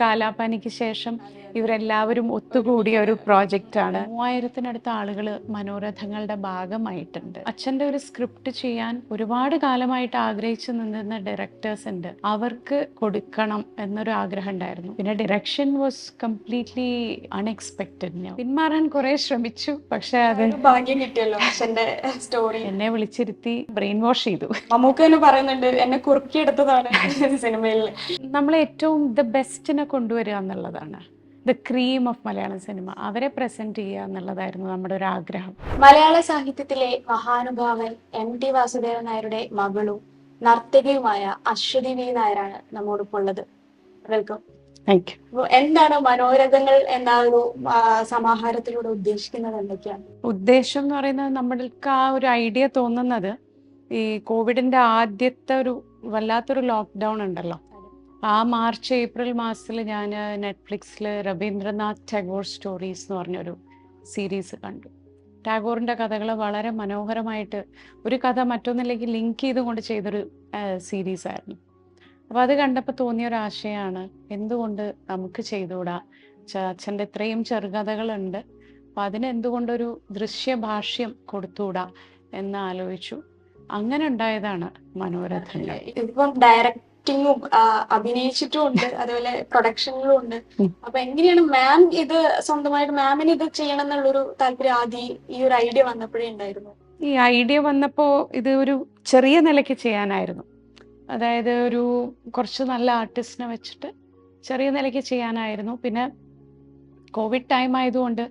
കാലാപാനിക്ക് ശേഷം ഇവരെല്ലാവരും ഒത്തുകൂടിയ ഒരു പ്രോജക്റ്റ് ആണ് മൂവായിരത്തിനടുത്ത ആളുകൾ മനോരഥങ്ങളുടെ ഭാഗമായിട്ടുണ്ട്. അച്ഛന്റെ ഒരു സ്ക്രിപ്റ്റ് ചെയ്യാൻ ഒരുപാട് കാലമായിട്ട് ആഗ്രഹിച്ചു നിന്നിരുന്ന ഡയറക്ടേഴ്സ് ഉണ്ട്. അവർക്ക് കൊടുക്കണം എന്നൊരു ആഗ്രഹം ഉണ്ടായിരുന്നു. പിന്നെ ഡയറക്ഷൻ വാസ് കംപ്ലീറ്റ്ലി അൺഎക്സ്പെക്റ്റഡ് ഞാൻ പിന്മാറാൻ കുറെ ശ്രമിച്ചു പക്ഷെ അത് ഭാഗ്യം കിട്ടിയല്ലോ അച്ഛന്റെ സ്റ്റോറി എന്നെ വിളിച്ചിരുത്തി ബ്രെയിൻ വാഷ് ചെയ്തു. നമുക്ക് തന്നെ പറയുന്നുണ്ട് എന്നെ കുറുക്കിയെടുത്തതാണ് സിനിമയിൽ നമ്മൾ ഏറ്റവും ദ ബെസ്റ്റിനെ കൊണ്ടുവരിക എന്നുള്ളതാണ്. The cream of Malayalam cinema അവരെ പ്രസന്റ് ചെയ്യുക എന്നുള്ളതായിരുന്നു നമ്മുടെ ഒരു ആഗ്രഹം. മലയാള സാഹിത്യത്തിലെ മഹാനുഭാവൻ എം ടി വാസുദേവൻ നായരുടെ മകളും നർത്തകിയുമായ അശ്വതി വി നായരാണ് നമ്മോടൊപ്പം ഉള്ളത്. വെൽക്കം താങ്ക് യു എന്താണ് മനോരഥങ്ങൾ എന്ന ഒരു സമാഹാരത്തിലൂടെ ഉദ്ദേശിക്കുന്നത് എന്തൊക്കെയാണ്? ഉദ്ദേശം എന്ന് പറയുന്നത് നമ്മൾക്ക് ആ ഒരു ഐഡിയ തോന്നുന്നത് ഈ കോവിഡിന്റെ ആദ്യത്തെ ഒരു വല്ലാത്തൊരു ലോക്ക്ഡൗൺ ഉണ്ടല്ലോ. ആ മാർച്ച് ഏപ്രിൽ മാസത്തിൽ ഞാൻ നെറ്റ്ഫ്ലിക്സിൽ രവീന്ദ്രനാഥ് ടാഗോർ സ്റ്റോറീസ് എന്ന് പറഞ്ഞൊരു സീരീസ് കണ്ടു. ടാഗോറിന്റെ കഥകൾ വളരെ മനോഹരമായിട്ട് ഒരു കഥ മറ്റൊന്നിലേക്ക് ലിങ്ക് ചെയ്തുകൊണ്ട് ചെയ്തൊരു സീരീസ് ആയിരുന്നു അപ്പോൾ അത് കണ്ടപ്പോൾ തോന്നിയ ഒരു ആശയമാണ് എന്തുകൊണ്ട് നമുക്ക് ചെയ്തുകൂടാ? അച്ഛന്റെ ഇത്രയും ചെറുകഥകളുണ്ട് അപ്പം അതിന് എന്തുകൊണ്ടൊരു ദൃശ്യഭാഷ്യം കൊടുത്തുകൂടാ എന്ന് ആലോചിച്ചു. അങ്ങനെ ഉണ്ടായതാണ് മനോരഥ ഇപ്പം ഡയറക്ടിങ്ങും അഭിനയിച്ചിട്ടും ഉണ്ട് അതുപോലെ പ്രൊഡക്ഷനിലും ഉണ്ട്. അപ്പൊ എങ്ങനെയാണ് മാം ഇത് സ്വന്തമായിട്ട് മാമിന് ഇത് ചെയ്യണം എന്നുള്ളൊരു താല്പര്യം ആദ്യം ഈ ഒരു ഐഡിയ വന്നപ്പോഴേ ഉണ്ടായിരുന്നു? ഈ ഐഡിയ വന്നപ്പോൾ ഇത് ഒരു ചെറിയ നിലയ്ക്ക് ചെയ്യാനായിരുന്നു. അതായത് ഒരു കുറച്ച് നല്ല ആർട്ടിസ്റ്റിനെ വെച്ചിട്ട് ചെറിയ നിലയ്ക്ക് ചെയ്യാനായിരുന്നു. പിന്നെ കോവിഡ് ടൈം ആയതുകൊണ്ട്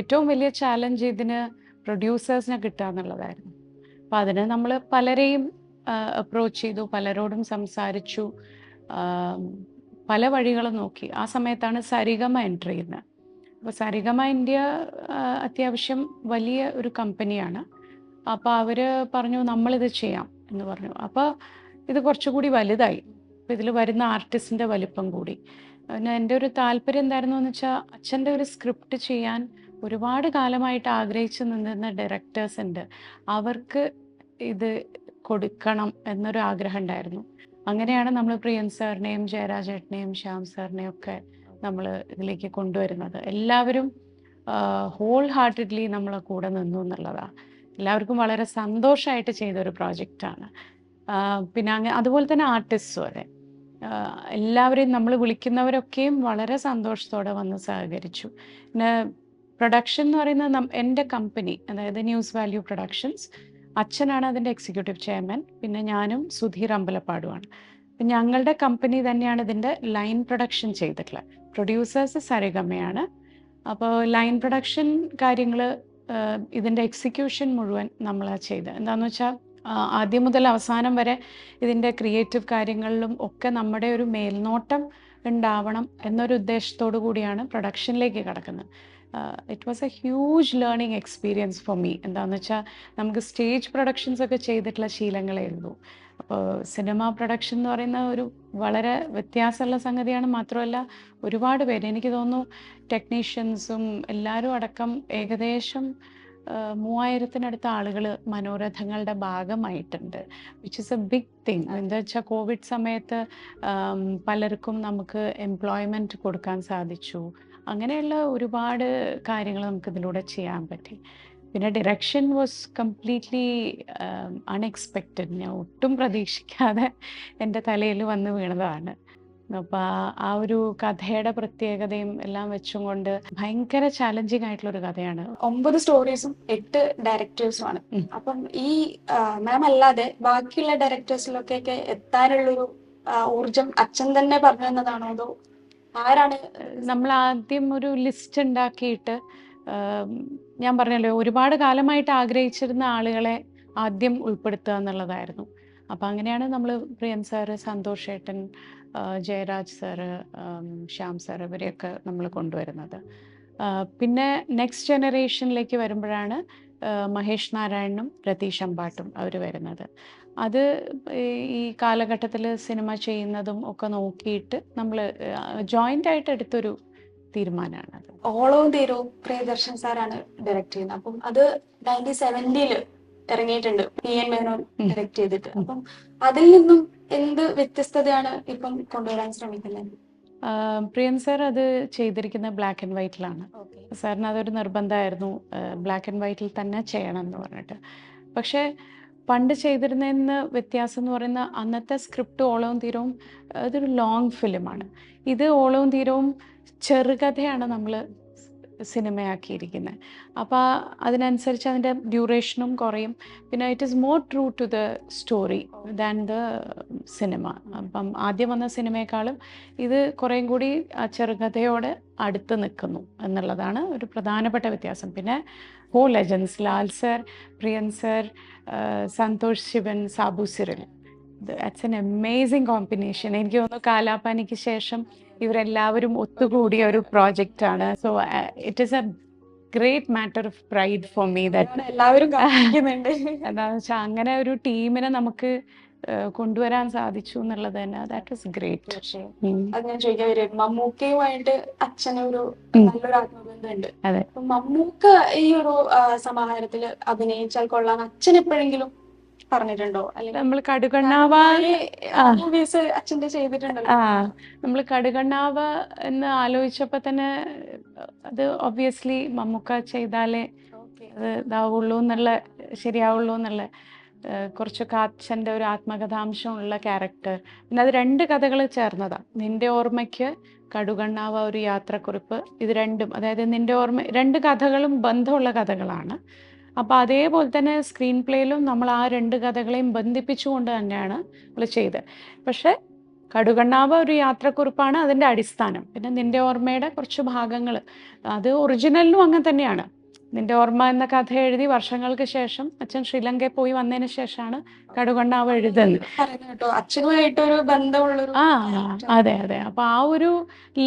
ഏറ്റവും വലിയ ചാലഞ്ച് ഇതിന് പ്രൊഡ്യൂസേഴ്സിനെ കിട്ടുക എന്നുള്ളതായിരുന്നു. അപ്പം അതിന് നമ്മൾ പലരെയും അപ്രോച്ച് ചെയ്തു പലരോടും സംസാരിച്ചു. പല വഴികളും നോക്കി. ആ സമയത്താണ് സരിഗമ എന്റർ ചെയ്യുന്നത്. അപ്പോൾ സരിഗമ ഇന്ത്യ അത്യാവശ്യം വലിയ ഒരു കമ്പനിയാണ് അപ്പോൾ അവർ പറഞ്ഞു നമ്മളിത് ചെയ്യാം എന്ന് പറഞ്ഞു. അപ്പോൾ ഇത് കുറച്ചുകൂടി വലുതായി. അപ്പോൾ ഇതിൽ വരുന്ന ആർട്ടിസ്റ്റിന്റെ വലിപ്പം കൂടി. പിന്നെ എന്റെ ഒരു താല്പര്യം എന്തായിരുന്നു എന്ന് വെച്ചാൽ അച്ഛന്റെ ഒരു സ്ക്രിപ്റ്റ് ചെയ്യാൻ ഒരുപാട് കാലമായിട്ട് ആഗ്രഹിച്ചു നിന്നിരുന്ന ഡയറക്ടേഴ്സ് ഉണ്ട്. അവർക്ക് ഇത് കൊടുക്കണം എന്നൊരു ആഗ്രഹം ഉണ്ടായിരുന്നു അങ്ങനെയാണ് നമ്മൾ പ്രിയൻ സാറിനെയും ജയരാജേട്ടനെയും ശ്യാം സാറിനെയും ഒക്കെ നമ്മൾ ഇതിലേക്ക് കൊണ്ടുവരുന്നത്. എല്ലാവരും ഹോൾ ഹാർട്ടഡ്ലി നമ്മളെ കൂടെ നിന്നു എന്നുള്ളതാണ് എല്ലാവർക്കും വളരെ സന്തോഷമായിട്ട് ചെയ്ത ഒരു പ്രോജക്റ്റാണ് പിന്നെ അങ്ങ് അതുപോലെ തന്നെ ആർട്ടിസ്റ്റും അതെ എല്ലാവരെയും നമ്മൾ വിളിക്കുന്നവരൊക്കെയും വളരെ സന്തോഷത്തോടെ വന്ന് സഹകരിച്ചു. പിന്നെ പ്രൊഡക്ഷൻ എന്ന് പറയുന്നത് എന്റെ കമ്പനി അതായത് ന്യൂസ് വാല്യൂ പ്രൊഡക്ഷൻസ് അച്ഛനാണ് അതിന്റെ എക്സിക്യൂട്ടീവ് ചെയർമാൻ പിന്നെ ഞാനും സുധീർ അമ്പലപ്പാടുമാണ് ഞങ്ങളുടെ കമ്പനി തന്നെയാണ് ഇതിന്റെ ലൈൻ പ്രൊഡക്ഷൻ ചെയ്തിട്ടുള്ളത്. പ്രൊഡ്യൂസേഴ്സ് സരിഗമയാണ്. അപ്പോൾ ലൈൻ പ്രൊഡക്ഷൻ കാര്യങ്ങൾ ഇതിന്റെ എക്സിക്യൂഷൻ മുഴുവൻ നമ്മളാണ് ചെയ്ത്. എന്താണെന്ന് വെച്ചാൽ ആദ്യം മുതൽ അവസാനം വരെ ഇതിന്റെ ക്രിയേറ്റീവ് കാര്യങ്ങളിലും ഒക്കെ നമ്മുടെ ഒരു മേൽനോട്ടം ഉണ്ടാവണം എന്നൊരു ഉദ്ദേശത്തോടു കൂടിയാണ് പ്രൊഡക്ഷനിലേക്ക് കടക്കുന്നത്. It was a huge learning experience for me എന്താണെന്ന് വെച്ചാൽ നമുക്ക് സ്റ്റേജ് പ്രൊഡക്ഷൻസ് ഒക്കെ ചെയ്തിട്ടുള്ള ശീലങ്ങളേ ഉള്ളൂ. അപ്പോൾ സിനിമ പ്രൊഡക്ഷൻ എന്ന് പറയുന്ന ഒരു വളരെ വ്യത്യാസമുള്ള സംഗതിയാണ്. മാത്രമല്ല ഒരുപാട് പേര് എനിക്ക് തോന്നുന്നു ടെക്നീഷ്യൻസും എല്ലാവരും അടക്കം ഏകദേശം മൂവായിരത്തിനടുത്ത ആളുകൾ മനോരഥങ്ങളുടെ ഭാഗമായിട്ടുണ്ട്. Which is a big thing എന്താ വെച്ചാൽ കോവിഡ് സമയത്ത് പലർക്കും നമുക്ക് എംപ്ലോയ്മെന്റ് കൊടുക്കാൻ സാധിച്ചു. അങ്ങനെയുള്ള ഒരുപാട് കാര്യങ്ങൾ നമുക്ക് ഇതിലൂടെ ചെയ്യാൻ പറ്റി. പിന്നെ ഡിറക്ഷൻ വാസ് കംപ്ലീറ്റ്ലി അൺഎക്സ്പെക്റ്റഡ് ഞാൻ ഒട്ടും പ്രതീക്ഷിക്കാതെ എന്റെ തലയിൽ വന്ന് വീണതാണ്. അപ്പോൾ ആ ഒരു കഥയുടെ പ്രത്യേകതയും എല്ലാം വെച്ചും കൊണ്ട് ഭയങ്കര ചാലഞ്ചിങ് ആയിട്ടുള്ള ഒരു കഥയാണ്. ഒമ്പത് സ്റ്റോറീസും എട്ട് ഡയറക്ടേഴ്സും ആണ്. അപ്പം ഈ മാം അല്ലാതെ ബാക്കിയുള്ള ഡയറക്ടേഴ്സിലൊക്കെ എത്താനുള്ളൊരു ഊർജം അച്ഛൻ തന്നെ പറഞ്ഞു തന്നതാണോ അതോ ആരാണ്? നമ്മൾ ആദ്യം ഒരു ലിസ്റ്റ് ഉണ്ടാക്കിയിട്ട് ഞാൻ പറഞ്ഞല്ലോ ഒരുപാട് കാലമായിട്ട് ആഗ്രഹിച്ചിരുന്ന ആളുകളെ ആദ്യം ഉൾപ്പെടുത്തുക എന്നുള്ളതായിരുന്നു. അപ്പം അങ്ങനെയാണ് നമ്മൾ പ്രിയൻ സാറ് സന്തോഷ് ഏട്ടൻ ജയരാജ് സാറ് ശ്യാം സാർ ഇവരെയൊക്കെ നമ്മൾ കൊണ്ടുവരുന്നത്. പിന്നെ നെക്സ്റ്റ് ജനറേഷനിലേക്ക് വരുമ്പോഴാണ് മഹേഷ് നാരായണനും രതീഷ് അമ്പാട്ടും അവർ വരുന്നത്. അത് ഈ- കാലഘട്ടത്തിൽ സിനിമ ചെയ്യുന്നതും ഒക്കെ നോക്കിയിട്ട് നമ്മൾ ജോയിന്റ് ആയിട്ട് എടുത്തൊരു തീരുമാനമാണ് അത്. ഓളവും തീരവും പ്രിയദർശൻ സാറാണ് ഡയറക്റ്റ് ചെയ്യുന്നത്. അപ്പം അത് നയന്റീൻ സെവന്റിയിൽ ഇറങ്ങിയിട്ടുണ്ട്. പി എൻ മേനോൻ ഡയറക്റ്റ് ചെയ്തിട്ട്. അപ്പം അതിൽ നിന്നും എന്ത് വ്യത്യസ്തതയാണ് ഇപ്പം കൊണ്ടുവരാൻ ശ്രമിക്കുന്നത്? പ്രിയൻ സാർ അത് ചെയ്തിരിക്കുന്ന ബ്ലാക്ക് ആൻഡ് വൈറ്റിലാണ് സാറിന് അതൊരു നിർബന്ധമായിരുന്നു. ബ്ലാക്ക് ആൻഡ് വൈറ്റിൽ തന്നെ ചെയ്യണം എന്ന് പറഞ്ഞിട്ട്. പക്ഷേ പണ്ട് ചെയ്തിരുന്നതിന് വ്യത്യാസം എന്ന് പറയുന്ന അന്നത്തെ സ്ക്രിപ്റ്റ് ഓളവും തീരവും അതൊരു ലോങ് ഫിലിമാണ്. ഇത് ഓളവും തീരവും ചെറുകഥയാണ് നമ്മൾ സിനിമയാക്കിയിരിക്കുന്നത് അപ്പോൾ അതിനനുസരിച്ച് അതിന്റെ ഡ്യൂറേഷനും കുറയും. പിന്നെ it is more true to the story than the cinema അപ്പം ആദ്യം വന്ന സിനിമയെക്കാളും ഇത് കുറേയും കൂടി ചെറുകഥയോട് അടുത്ത് നിൽക്കുന്നു എന്നുള്ളതാണ് ഒരു പ്രധാനപ്പെട്ട വ്യത്യാസം. പിന്നെ ഹോ legends Lal sir Priyan sir Santosh Sivan Sabu Cyril. That's an amazing combination എനിക്ക് തോന്നുന്നു കാലാപാനിക്ക് ശേഷം ഇവരെല്ലാവരും ഒത്തുകൂടിയ ഒരു പ്രോജക്റ്റ് ആണ് so it is a great matter of pride for me that എല്ലാവരും എന്താണെന്ന് വെച്ചാൽ അങ്ങനെ ഒരു ടീമിനെ നമുക്ക് കൊണ്ടുവരാൻ സാധിച്ചു എന്നുള്ളത് തന്നെ. ദാറ്റ് വാസ് ഗ്രേറ്റ് അത് ഞാൻ ചോദിക്കാൻ വരും മമ്മൂക്കയുമായിട്ട് അച്ഛനൊരു ഉം. നല്ലൊരു ആത്മബന്ധമുണ്ട്. മമ്മൂക്ക ഈ ഒരു സമാഹാരത്തിൽ അഭിനയിച്ചാൽ കൊള്ളാൻ അച്ഛൻ എപ്പോഴെങ്കിലും പറഞ്ഞിട്ടുണ്ടോ? അല്ലെങ്കിൽ നമ്മൾ. മൂവീസ് അച്ഛന്റെ ചെയ്തിട്ടുണ്ടല്ലോ. ആ. നമ്മൾ കടുകണ്ണാവ എന്ന് ആലോചിച്ചപ്പോ തന്നെ അത് ഒബ്വിയസ്ലി മമ്മൂക്ക ചെയ്താലേ അത് ഇതാവുള്ളൂ എന്നുള്ള ശരിയാവുള്ളൂ എന്നുള്ള കുറച്ചൊക്കെ അച്ഛന്റെ ഒരു ആത്മകഥാംശമുള്ള ക്യാരക്ടർ പിന്നെ അത് രണ്ട് കഥകൾ ചേർന്നതാ. നിന്റെ ഓർമ്മയ്ക്ക് കടുകണ്ണാവ ഒരു യാത്രക്കുറിപ്പ്. ഇത് രണ്ടും അതായത് നിന്റെ ഓർമ്മ രണ്ട് കഥകളും ബന്ധമുള്ള കഥകളാണ്. അപ്പോൾ അതേപോലെ തന്നെ സ്ക്രീൻ പ്ലേയിലും നമ്മൾ ആ രണ്ട് കഥകളെയും ബന്ധിപ്പിച്ചുകൊണ്ട് തന്നെയാണ് നമ്മൾ ചെയ്തത്. പക്ഷേ കടുകണ്ണാവ് ഒരു യാത്രക്കുറിപ്പാണ് അതിന്റെ അടിസ്ഥാനം. പിന്നെ നിന്റെ ഓർമ്മയുടെ കുറച്ച് ഭാഗങ്ങൾ. അത് ഒറിജിനലിനും അങ്ങനെ തന്നെയാണ്. നിന്റെ ഓർമ്മ എന്ന കഥ എഴുതി വർഷങ്ങൾക്ക് ശേഷം അച്ഛൻ ശ്രീലങ്കയിൽ പോയി വന്നതിന് ശേഷമാണ് കടുകണ്ണാവ് എഴുതുന്നത്. അച്ഛനുമായിട്ടൊരു ബന്ധമുള്ളൊരു ആ അതെ അതെ. അപ്പൊ ആ ഒരു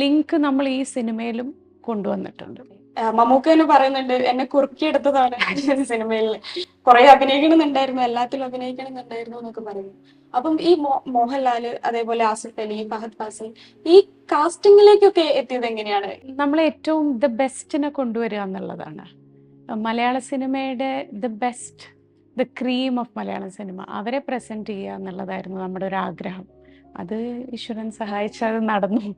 ലിങ്ക് നമ്മൾ ഈ സിനിമയിലും കൊണ്ടുവന്നിട്ടുണ്ട്. മമ്മൂക്ക തന്നെ പറയുന്നുണ്ട് എന്നെ കുറുക്കിയെടുത്തതാണ് സിനിമയിൽ. കുറെ അഭിനയിക്കണമെന്നുണ്ടായിരുന്നു എല്ലാത്തിലും അഭിനയിക്കണമെന്നുണ്ടായിരുന്നു എന്നൊക്കെ പറയുന്നു. അപ്പം ഈ മോ- മോഹൻലാൽ അതേപോലെ ആസിഫ് അലി ഫഹദ് ഫാസിൽ ഈ കാസ്റ്റിംഗിലേക്കൊക്കെ എത്തിയത് എങ്ങനെയാണ്? നമ്മൾ ഏറ്റവും ദ ബെസ്റ്റിനെ കൊണ്ടുവരിക എന്നുള്ളതാണ്. മലയാള സിനിമയുടെ the best the cream of Malayala cinema. അവരെ പ്രസന്റ് ചെയ്യുക എന്നുള്ളതായിരുന്നു നമ്മുടെ ഒരു ആഗ്രഹം. അത് ഈശ്വരൻ സഹായിച്ചത് നടന്നു.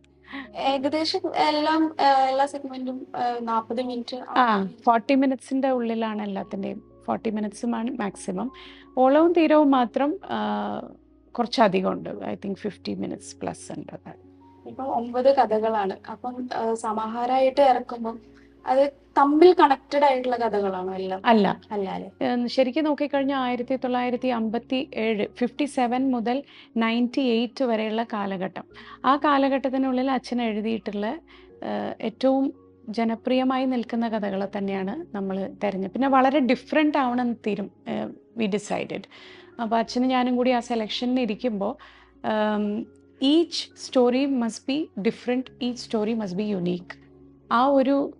ഏകദേശം എല്ലാം എല്ലാ സെഗ്മെന്റും നാൽപ്പത് മിനിറ്റ് ആ. ഫോർട്ടി മിനിറ്റ്സിന്റെ ഉള്ളിലാണ് എല്ലാത്തിന്റെയും. ഫോർട്ടി മിനിറ്റ്സുമാണ് മാക്സിമം ഓളവും തീരവും മാത്രം കുറച്ചധികം ഉണ്ട്. I think fifty minutes plus ഉണ്ട്. ഇപ്പൊ ഒമ്പത് കഥകളാണ്. അപ്പം സമാഹാരമായിട്ട് ഇറക്കുമ്പോൾ അത് തമ്മിൽ കണക്റ്റഡ് ആയിട്ടുള്ള കഥകളാണോ എല്ലാം? അല്ല. അല്ല ശരിക്കും നോക്കിക്കഴിഞ്ഞാൽ ആയിരത്തി തൊള്ളായിരത്തി അമ്പത്തി ഏഴ് ഫിഫ്റ്റി സെവൻ മുതൽ നയന്റി എയ്റ്റ് വരെയുള്ള കാലഘട്ടം. ആ കാലഘട്ടത്തിനുള്ളിൽ അച്ഛൻ എഴുതിയിട്ടുള്ള ഏറ്റവും ജനപ്രിയമായി നിൽക്കുന്ന കഥകൾ തന്നെയാണ് നമ്മൾ തിരഞ്ഞത് പിന്നെ വളരെ ഡിഫറെന്റ് ആവണം തീരും വി ഡിസൈഡഡ് അപ്പോൾ അച്ഛനും ഞാനും കൂടി ആ സെലക്ഷനിൽ ഇരിക്കുമ്പോൾ each story must be different each story must be unique ആ ഒരു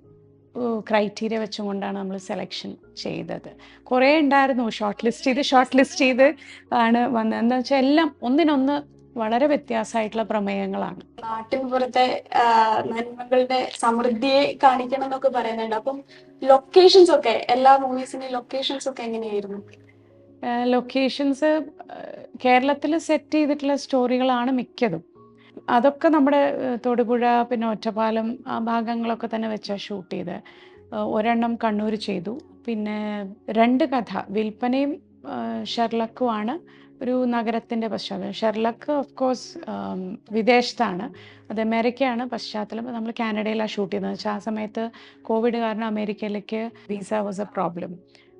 ക്രൈറ്റീരിയ വെച്ചും കൊണ്ടാണ് നമ്മൾ സെലക്ഷൻ ചെയ്തത്. കുറേ ഉണ്ടായിരുന്നു. ഷോർട്ട് ലിസ്റ്റ് ചെയ്ത് ഷോർട്ട് ലിസ്റ്റ് ചെയ്ത് ആണ് വന്നത്. എന്താ വെച്ചാൽ എല്ലാം ഒന്നിനൊന്ന് വളരെ വ്യത്യാസമായിട്ടുള്ള പ്രമേയങ്ങളാണ്. നാട്ടിൻ പുറത്തെ നന്മകളുടെ സമൃദ്ധിയെ കാണിക്കണം എന്നൊക്കെ പറയുന്നുണ്ട്. അപ്പം ലൊക്കേഷൻസ് ഒക്കെ എല്ലാ മൂവീസിന്റെ ലൊക്കേഷൻസ് ഒക്കെ എങ്ങനെയായിരുന്നു? ലൊക്കേഷൻസ് കേരളത്തിൽ സെറ്റ് ചെയ്തിട്ടുള്ള സ്റ്റോറികളാണ് മിക്കതും. അതൊക്കെ നമ്മുടെ തൊടുപുഴ പിന്നെ ഒറ്റപ്പാലം ആ ഭാഗങ്ങളൊക്കെ തന്നെ വെച്ചാൽ ഷൂട്ട് ചെയ്ത്. ഒരെണ്ണം കണ്ണൂർ ചെയ്തു. പിന്നെ രണ്ട് കഥ വിൽപ്പനയും ഷെർലക്കുമാണ് ഒരു നഗരത്തിന്റെ പശ്ചാത്തലം. ഷെർലക്ക് ഓഫ് കോഴ്സ് വിദേശത്താണ്. അത് അമേരിക്കയാണ്. പശ്ചാത്തലം നമ്മൾ കാനഡയിലാണ് ഷൂട്ട് ചെയ്യുന്നത് വെച്ചാൽ ആ സമയത്ത് കോവിഡ് കാരണം അമേരിക്കയിലേക്ക് വിസ വാസ് എ പ്രോബ്ലം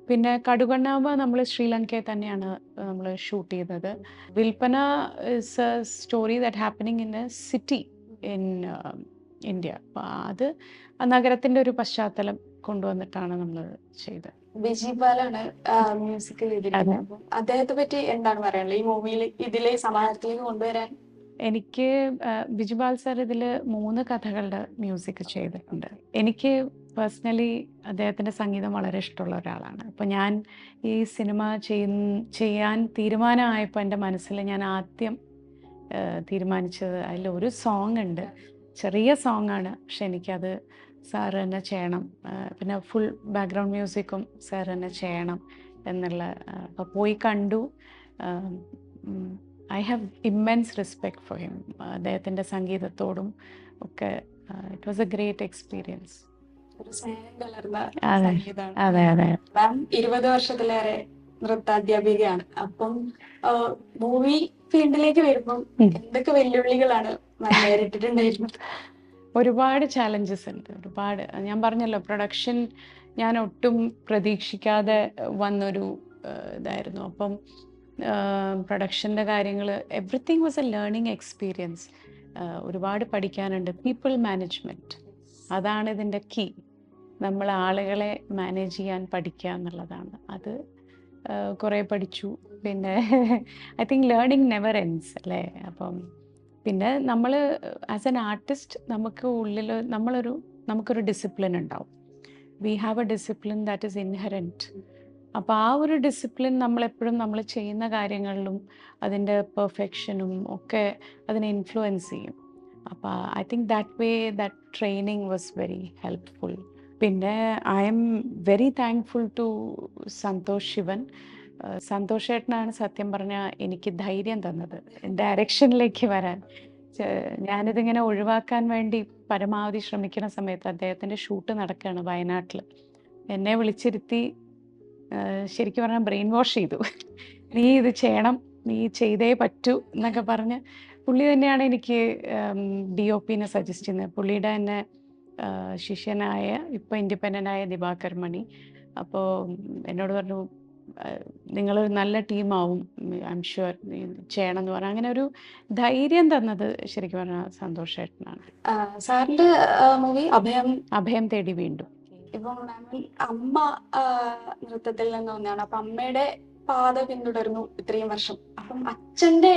പിന്നെ കടുകണ്ണാവ് നമ്മൾ ശ്രീലങ്കയിൽ തന്നെയാണ് നമ്മൾ ഷൂട്ട് ചെയ്തത്. Vilpana is a story that happening in a city in India. അത് നഗരത്തിന്റെ നഗരത്തിന്റെ ഒരു പശ്ചാത്തലം കൊണ്ടുവന്നിട്ടാണ് നമ്മൾ ചെയ്തത്. ബിജി ബാലാണ് മ്യൂസിക് ചെയ്തിരിക്കുന്നത്. അദ്ദേഹത്തെ പറ്റി എന്താണ് പറയാനുള്ളത്? ഈ മൂവിയിൽ ഇതിലെ സമാഹാരത്തിലേക്ക് കൊണ്ടുവരാൻ? എനിക്ക് ബിജുപാൽ സാർ ഇതിൽ മൂന്ന് കഥകളുടെ മ്യൂസിക് ചെയ്തിട്ടുണ്ട്. എനിക്ക് പേഴ്സണലി അദ്ദേഹത്തിന്റെ സംഗീതം വളരെ ഇഷ്ടമുള്ള ഒരാളാണ്. അപ്പോൾ ഞാൻ ഈ സിനിമ ചെയ്യ ചെയ്യാൻ തീരുമാനമായപ്പോൾ എന്റെ മനസ്സിൽ ഞാൻ ആദ്യം തീരുമാനിച്ചത് അതിൽ ഒരു സോങ് ഉണ്ട്. ചെറിയ സോങ് ആണ്. പക്ഷെ എനിക്കത് സാർ തന്നെ ചെയ്യണം. പിന്നെ ഫുൾ ബാക്ക്ഗ്രൗണ്ട് മ്യൂസിക്കും സാർ തന്നെ ചെയ്യണം എന്നുള്ള അപ്പോൾ പോയി കണ്ടു. I have immense respect for him അദ്ദേഹത്തിന്റെ സംഗീതത്തോടും ഒക്കെ it was a great experience ഒരു സ്നേഹം കലർന്ന. സംഗീതമാണ്. ഇരുപത് വർഷത്തിലേറെ നൃത്താധ്യാപികയാണ്. അപ്പം മൂവി ഫീൽഡിലേക്ക് വരുമ്പം എന്തൊക്കെ വെല്ലുവിളികളാണ് നേരിട്ടിട്ടുണ്ടായിരുന്നത് ഒരുപാട് ചാലഞ്ചസ് ഉണ്ട്. ഒരുപാട്. ഞാൻ പറഞ്ഞല്ലോ പ്രൊഡക്ഷൻ ഞാൻ ഒട്ടും പ്രതീക്ഷിക്കാതെ വന്നൊരു ഇതായിരുന്നു. അപ്പം പ്രൊഡക്ഷന്റെ കാര്യങ്ങൾ everything was a learning experience ഒരുപാട് പഠിക്കാനുണ്ട്. പീപ്പിൾ മാനേജ്മെന്റ് അതാണ് ഇതിന്റെ കീ നമ്മൾ ആളുകളെ മാനേജ് ചെയ്യാൻ പഠിക്കുക എന്നുള്ളതാണ്. അത് കുറേ പഠിച്ചു. പിന്നെ I think learning never ends അല്ലേ? അപ്പം പിന്നെ നമ്മൾ ആസ് എൻ ആർട്ടിസ്റ്റ് നമുക്ക് ഉള്ളിൽ നമ്മളൊരു നമുക്കൊരു ഡിസിപ്ലിൻ ഉണ്ടാവും. We have a discipline that is inherent അപ്പോൾ ആ ഒരു ഡിസിപ്ലിൻ നമ്മളെപ്പോഴും നമ്മൾ ചെയ്യുന്ന കാര്യങ്ങളിലും അതിന്റെ പെർഫെക്ഷനും ഒക്കെ അതിനെ ഇൻഫ്ലുവൻസ് ചെയ്യും. അപ്പോൾ I think that way that training was very helpful പിന്നെ I'm very thankful to Santosh Sivan സന്തോഷേട്ടനാണ് സത്യം പറഞ്ഞാൽ എനിക്ക് ധൈര്യം തന്നത്. ഡയറക്ഷനിലേക്ക് വരാൻ. ഞാനിതിങ്ങനെ ഒഴിവാക്കാൻ വേണ്ടി പരമാവധി ശ്രമിക്കുന്ന സമയത്ത് അദ്ദേഹത്തിന്റെ ഷൂട്ട് നടക്കുകയാണ് വയനാട്ടിൽ എന്നെ വിളിച്ചിരുത്തി ശരിക്കും പറഞ്ഞാൽ ബ്രെയിൻ വാഷ് ചെയ്തു. നീ ഇത് ചെയ്യണം നീ ചെയ്തേ പറ്റൂ എന്നൊക്കെ പറഞ്ഞ് പുള്ളി തന്നെയാണ് എനിക്ക് ഡി ഒ പിന്നെ സജസ്റ്റ് ചെയ്യുന്നത്. പുള്ളിയുടെ ആഹ് ശിഷ്യനായ ഇപ്പൊ ഇൻഡിപെൻഡന്റ് ആയ ദിവാകർ മണി. അപ്പോ എന്നോട് പറഞ്ഞു നിങ്ങളൊരു നല്ല ടീമാവും ഐ എം ഷുവർ ചെയ്യണം എന്ന് പറഞ്ഞു. അങ്ങനെ ഒരു ധൈര്യം തന്നത് ശരിക്കും പറഞ്ഞാൽ ആ, സാറിന്റെ മൂവി അഭയം? അഭയം തേടി വീണ്ടും. ഇപ്പം അമ്മ നൃത്തത്തിൽ നിന്ന് തോന്നിയാണ് അപ്പൊ അമ്മയുടെ പാത പിന്തുടരുന്നു ഇത്രയും വർഷം. അപ്പം അച്ഛന്റെ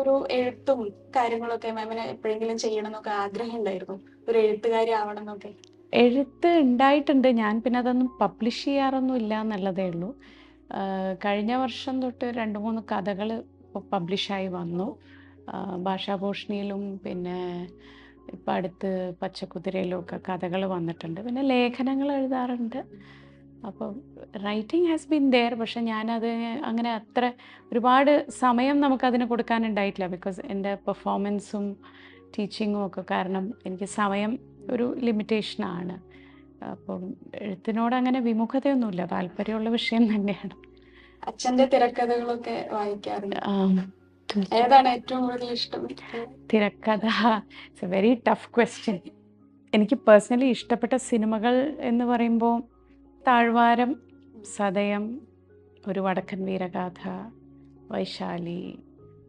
ഒരു എഴുത്തും കാര്യങ്ങളൊക്കെ മാമിന് എപ്പോഴെങ്കിലും ചെയ്യണം എന്നൊക്കെ ആഗ്രഹം ഉണ്ടായിരുന്നു ഒരു എഴുത്തുകാരി ആവണം എന്നൊക്കെ എഴുത്ത് ഉണ്ടായിട്ടുണ്ട്. ഞാൻ പിന്നെ അതൊന്നും പബ്ലിഷ് ചെയ്യാറൊന്നും ഇല്ല എന്നുള്ളതേ ഉള്ളൂ. കഴിഞ്ഞ വർഷം തൊട്ട് രണ്ട് മൂന്ന് കഥകൾ പബ്ലിഷായി വന്നു. ഭാഷാഭൂഷണിയിലും പിന്നെ ഇപ്പം അടുത്ത് പച്ചക്കുതിരയിലും ഒക്കെ കഥകൾ വന്നിട്ടുണ്ട്. പിന്നെ ലേഖനങ്ങൾ എഴുതാറുണ്ട്. അപ്പോൾ റൈറ്റിംഗ് ഹാസ് ബീൻ ദെയർ പക്ഷെ ഞാനത് അങ്ങനെ അത്ര ഒരുപാട് സമയം നമുക്കതിന് കൊടുക്കാനുണ്ടായിട്ടില്ല. ബിക്കോസ് എന്റെ പെർഫോമൻസും ടീച്ചിങ്ങും ഒക്കെ കാരണം എനിക്ക് സമയം ഒരു ലിമിറ്റേഷനാണ് അപ്പം എഴുത്തിനോട് അങ്ങനെ വിമുഖതയൊന്നുമില്ല. താല്പര്യമുള്ള വിഷയം തന്നെയാണ്. അച്ഛന്റെ തിരക്കഥകളൊക്കെ വായിക്കാറുണ്ട്. ഏതാണ് ഏറ്റവും കൂടുതൽ ഇഷ്ടം? തിരക്കഥ? It's a very tough question എനിക്ക് പേഴ്സണലി ഇഷ്ടപ്പെട്ട സിനിമകൾ എന്ന് പറയുമ്പോൾ താഴ്വാരം സതയം ഒരു വടക്കൻ വീരഗാഥ വൈശാലി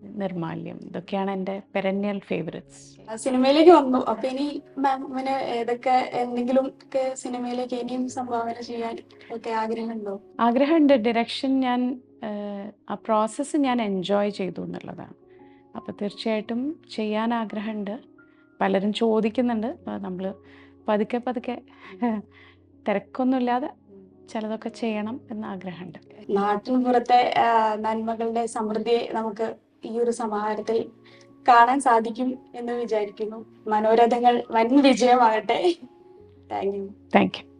നിർമാല്യം ഇതൊക്കെയാണ് എന്റെ പെരന്യൽ ഫേവറേറ്റ്സ് സിനിമയിലേക്ക് വന്നു. അപ്പൊ ഇനി മാമിന് ഏതൊക്കെ എന്തെങ്കിലും ഒക്കെ സിനിമയിലേക്ക് ഇനിയും സംഭാവന ചെയ്യാൻ ഒക്കെ ആഗ്രഹമുണ്ടോ? ആഗ്രഹമുണ്ട്. ഡിറക്ഷൻ ഞാൻ ആ പ്രോസസ്സ് ഞാൻ എൻജോയ് ചെയ്തു എന്നുള്ളതാണ്. അപ്പോൾ തീർച്ചയായിട്ടും ചെയ്യാൻ ആഗ്രഹമുണ്ട്. പലരും ചോദിക്കുന്നുണ്ട്. നമ്മൾ പതുക്കെ പതുക്കെ തിരക്കൊന്നുമില്ലാതെ ചിലതൊക്കെ ചെയ്യണം എന്ന ആഗ്രഹമുണ്ട് നാട്ടിൻ പുറത്തെ നന്മകളുടെ സമൃദ്ധിയെ നമുക്ക് ഈ ഒരു സമാഹാരത്തിൽ കാണാൻ സാധിക്കും എന്ന് വിചാരിക്കുന്നു. മനോരഥങ്ങൾ വൻ വിജയമാകട്ടെ. Thank you. Thank you.